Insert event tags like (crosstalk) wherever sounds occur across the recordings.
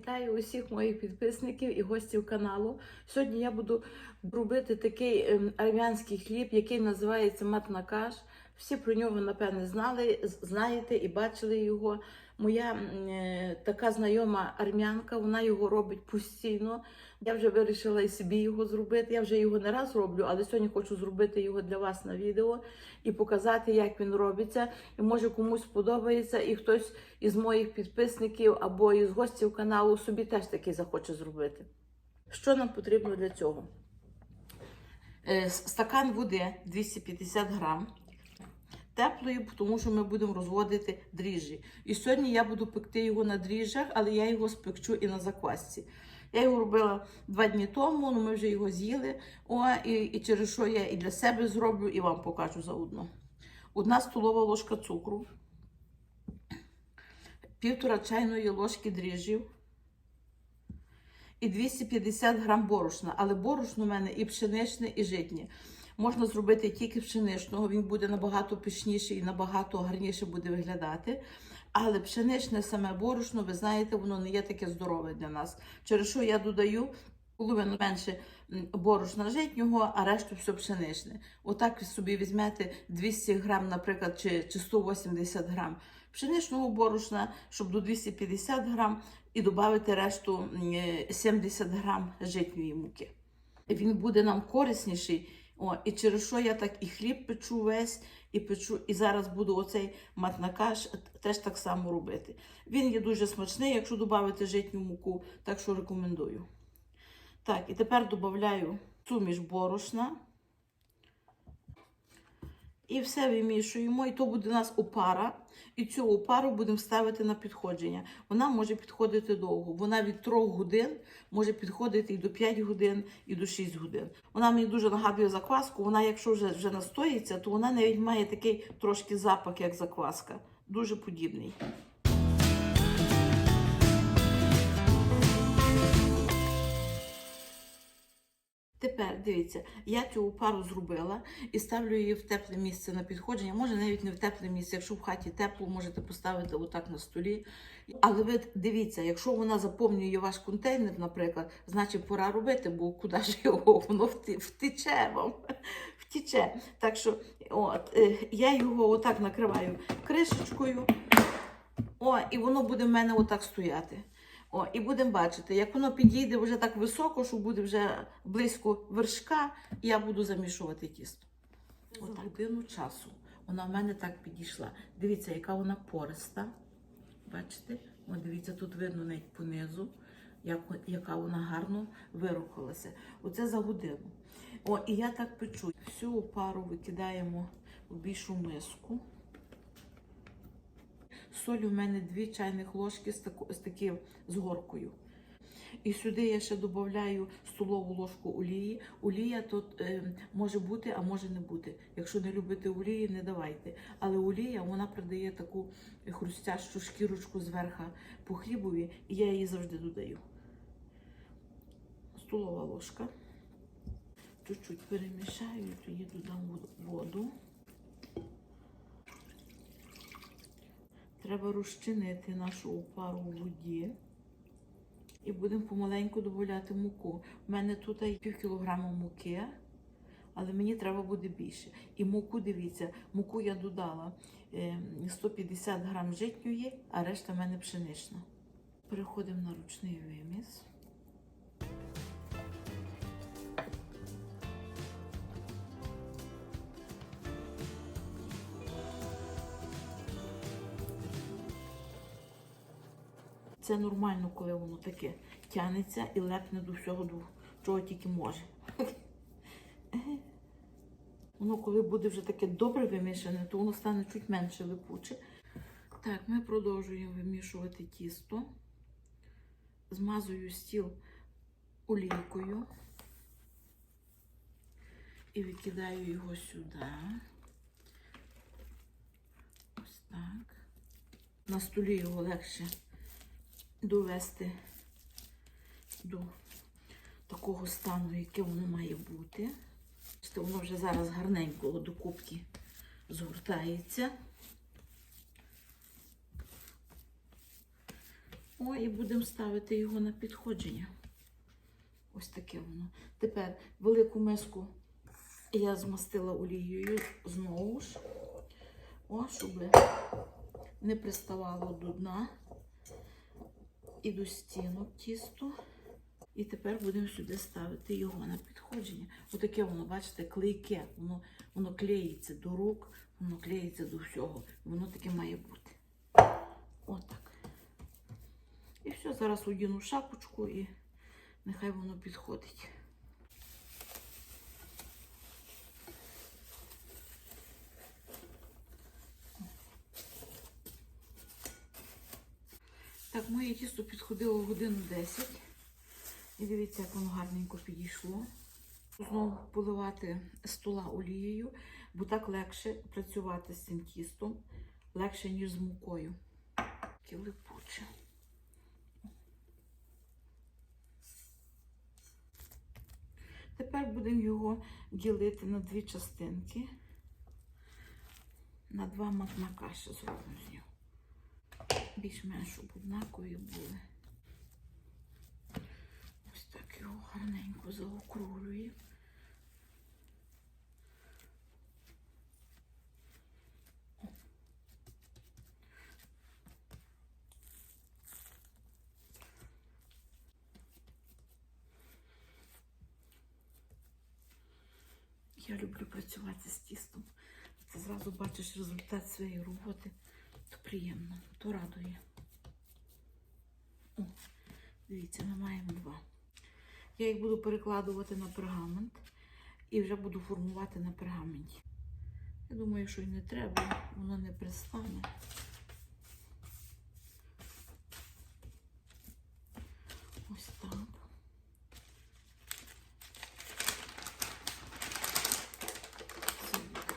Вітаю усіх моїх підписників і гостів каналу. Сьогодні я буду робити такий ем, армянський хліб, який називається матнакаш. Всі про нього, напевне, знали, знаєте і бачили його. Моя е, така знайома армянка, вона його робить постійно. Я вже вирішила і собі його зробити. Я вже його не раз роблю, але сьогодні хочу зробити його для вас на відео і показати, як він робиться. І може комусь сподобається, і хтось із моїх підписників або із гостів каналу собі теж такий захоче зробити. Що нам потрібно для цього? Е, Стакан води 250 грам. Теплої, тому що ми будемо розводити дріжджі. І сьогодні я буду пекти його на дріжджах, але я його спекчу і на заквасці. Я його робила два дні тому, ну ми вже його з'їли. О, і, і через що я і для себе зроблю, і вам покажу заодно. Одна столова ложка цукру, півтора чайної ложки дріжджів і 250 грам борошна. Але борошно у мене і пшеничне, і житнє. Можна зробити тільки пшеничного, він буде набагато пишніший і набагато гарніше буде виглядати. Але пшеничне саме борошно, ви знаєте, воно не є таке здорове для нас. Через що я додаю половину менше борошна житнього, а решту все пшеничне. Отак собі візьмете 200 грам, наприклад, чи, чи 180 грам пшеничного борошна, щоб до 250 грам, і додати решту е, 70 грам житньої муки. Він буде нам корисніший. О, і через що я так і хліб печу весь, і печу, і зараз буду оцей матнакаш теж так само робити. Він є дуже смачний, якщо додати житню муку, так що рекомендую. Так, і тепер додаю суміш борошна. І все вимішуємо, і то буде у нас опара. І цю опару будемо ставити на підходження. Вона може підходити довго. Вона від 3 годин може підходити і до 5 годин, і до 6 годин. Вона мені дуже нагадує закваску. Вона, якщо вже, вже настоїться, то вона навіть має такий трошки запах, як закваска. Дуже подібний. Тепер дивіться, я цю опару зробила і ставлю її в тепле місце на підходження. Може навіть не в тепле місце. Якщо в хаті тепло, можете поставити отак на столі. Але ви дивіться, якщо вона заповнює ваш контейнер, наприклад, значить пора робити, бо куди ж його воно втече вам. Втече. Так що от, е, я його отак накриваю кришечкою. О, і воно буде в мене отак стояти. О, і будемо бачити, як воно підійде вже так високо, що буде вже близько вершка, я буду замішувати тісто. За годину часу вона в мене так підійшла. Дивіться, яка вона пориста. Бачите? О, дивіться, тут видно навіть понизу, як, яка вона гарно вирухалася. Оце за годину. О, і я так печу. Всю опару викидаємо в більшу миску. Соль у мене 2 чайних ложки з, таку, з таким з горкою. І сюди я ще додаю столову ложку олії. Олія тут е, може бути, а може не бути. Якщо не любите олії, не давайте. Але олія вона придає таку хрустящу шкірочку зверху по хлібові, і я її завжди додаю. Столова ложка. Чуть-чуть перемішаю, тоді додам воду. Треба розчинити нашу опару у воді. І будемо помаленьку додати муку. У мене тут пів кілограма муки, але мені треба буде більше. І муку, дивіться, муку я додала е, 150 грам житньої, а решта в мене пшенична. Переходимо на ручний виміс. Це нормально, коли воно таке тянеться і лепне до всього, до чого тільки може. (laughs) Воно, коли буде вже таке добре вимішане, то воно стане чуть менше липуче. Так, ми продовжуємо вимішувати тісто. Змазую стіл олійкою і викидаю його сюди. Ось так. На столі його легше довести до такого стану, яке воно має бути. Воно вже зараз гарненько до кубки згортається. О, і будемо ставити його на підходження. Ось таке воно. Тепер велику миску я змастила олією знову ж. О, щоб не приставало до дна і до стіну тісто. І тепер будемо сюди ставити його на підходження. Отаке воно, бачите, клейке. Воно, воно клеїться до рук, воно клеїться до всього. Воно таке має бути. Отак. І все, зараз одіну шапочку і нехай воно підходить. Так, моє тісто підходило годину 10. І дивіться, як воно гарненько підійшло. Знову поливати стола олією, бо так легше працювати з цим тістом, легше, ніж з мукою. Таке липуче. Тепер будемо його ділити на дві частинки. На два матна каші зробимо з нього. Більш-менш однакові були. Ось так його гарненько заокруглюємо. Я люблю працювати з тістом. Ти зразу бачиш результат своєї роботи. То приємно, то радує. О, дивіться, ми маємо два. Я їх буду перекладувати на пергамент і вже буду формувати на пергаменті. Я думаю, що і не треба, воно не пристане. Ось так.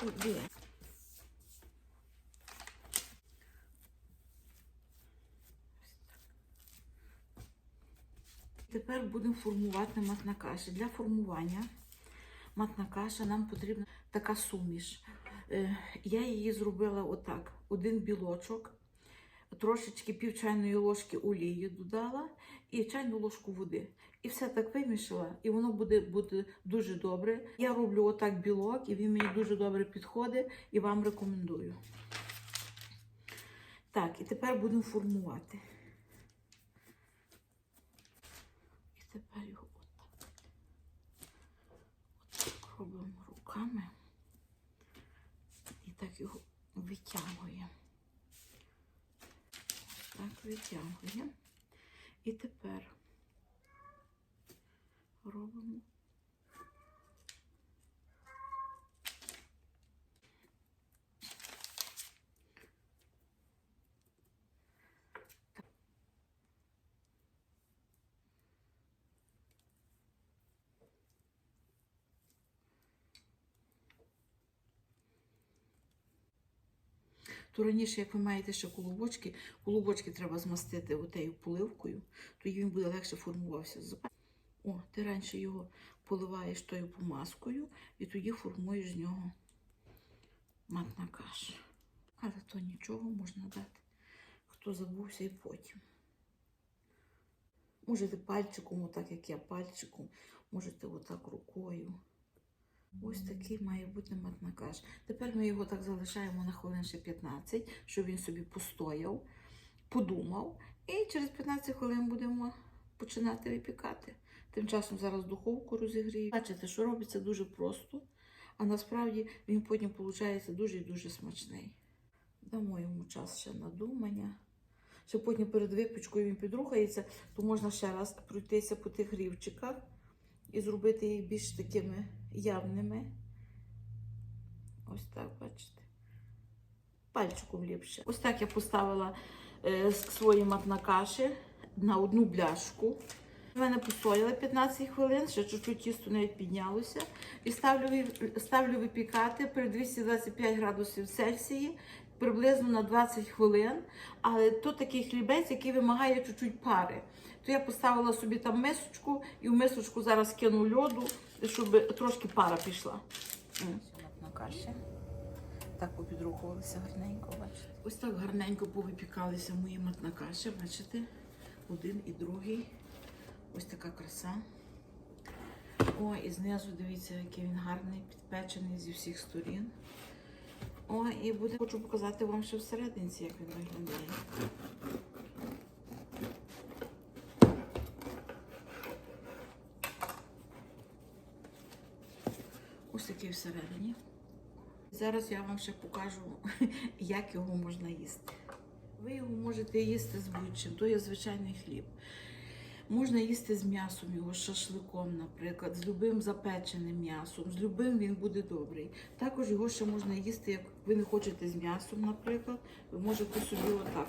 Сюди. Тепер будемо формувати матна каша. Для формування матна каша нам потрібна така суміш. Е, Я її зробила отак: один білочок, трошечки пів чайної ложки олії додала і чайну ложку води. І все так вимішала, і воно буде, буде дуже добре. Я роблю отак білок, і він мені дуже добре підходить і вам рекомендую. Так, і тепер будемо формувати. І тепер його отак. Отак робимо руками. І так його витягуємо. Так, витягуємо. І тепер робимо. То раніше, як ви маєте ще колобочки, колобочки треба змастити отею поливкою, тоді він буде легше формувався. О, ти раніше його поливаєш тою помазкою і тоді формуєш з нього матна каша. Але то нічого можна дати. Хто забувся і потім. Можете пальчиком, отак як я пальчиком, можете отак рукою. Ось такий має бути матна каша. Тепер ми його так залишаємо на хвилин ще 15, щоб він собі постояв, подумав. І через 15 хвилин будемо починати випікати. Тим часом зараз духовку розігрію. Бачите, що робиться дуже просто, а насправді він потім виходить дуже і дуже смачний. Дамо йому час ще на думання. Ще потім перед випічкою він підрухається, то можна ще раз пройтися по тих рівчиках і зробити їх більш такими явними. Ось так, бачите. Пальчиком ліпше. Ось так я поставила е, с- свої матнакаші на одну бляшку. У мене посолили 15 хвилин, ще чуть-чуть тісто навіть піднялося. І ставлю, ставлю випікати при 225 градусів Цельсії приблизно на 20 хвилин. Але то такий хлібець, який вимагає чуть-чуть пари. То я поставила собі там мисочку і в мисочку зараз кину льоду, щоб трошки пара пішла. На каші. Так попідрухувалися гарненько, бачите. Ось так гарненько повипікалися мої матнакаші, бачите? один і другий. Ось така краса. О, і знизу дивіться, який він гарний, підпечений зі всіх сторін. О, і буде, хочу показати вам ще всередині, як він виглядає. Ось такий всередині. Зараз я вам ще покажу, (laughs) як його можна їсти. Ви його можете їсти з будь-чим, то є звичайний хліб. Можна їсти з м'ясом його, з шашликом, наприклад, з любим запеченим м'ясом, з любим він буде добрий. Також його ще можна їсти, як ви не хочете з м'ясом, наприклад, ви можете собі отак.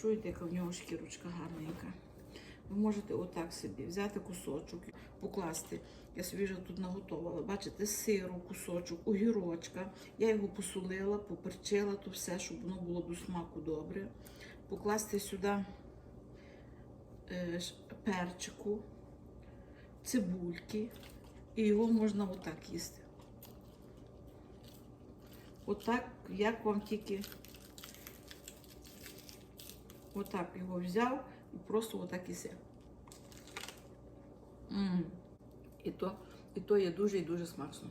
Чуєте, яка в нього шкірочка гарненька. Ви можете отак собі взяти кусочок, покласти. Я собі вже тут наготовила. Бачите, сиру, кусочок, огірочка. Я його посолила, поперчила, то все, щоб воно було до смаку добре. Покласти сюди перчику, цибульки, і його можна отак їсти. Отак, як вам тільки отак його взяв і просто отак їси. М. І то, і то є дуже і дуже смачно,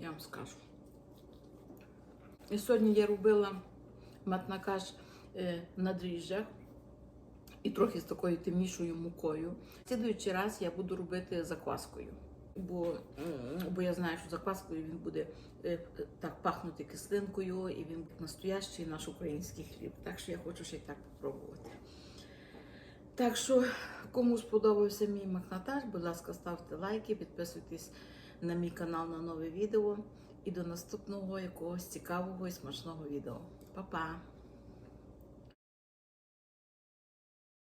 я вам скажу. І сьогодні я робила матнакаш е, на дріжджах і трохи з такою темнішою мукою. Слідуючий раз я буду робити закваскою. Бо, бо я знаю, що закваскою він буде е, так пахнути кислинкою, і він настоящий наш український хліб. Так що я хочу ще й так спробувати. Так що, кому сподобався мій макнатаж, будь ласка, ставте лайки, підписуйтесь на мій канал на нове відео. І до наступного якогось цікавого і смачного відео. Па-па!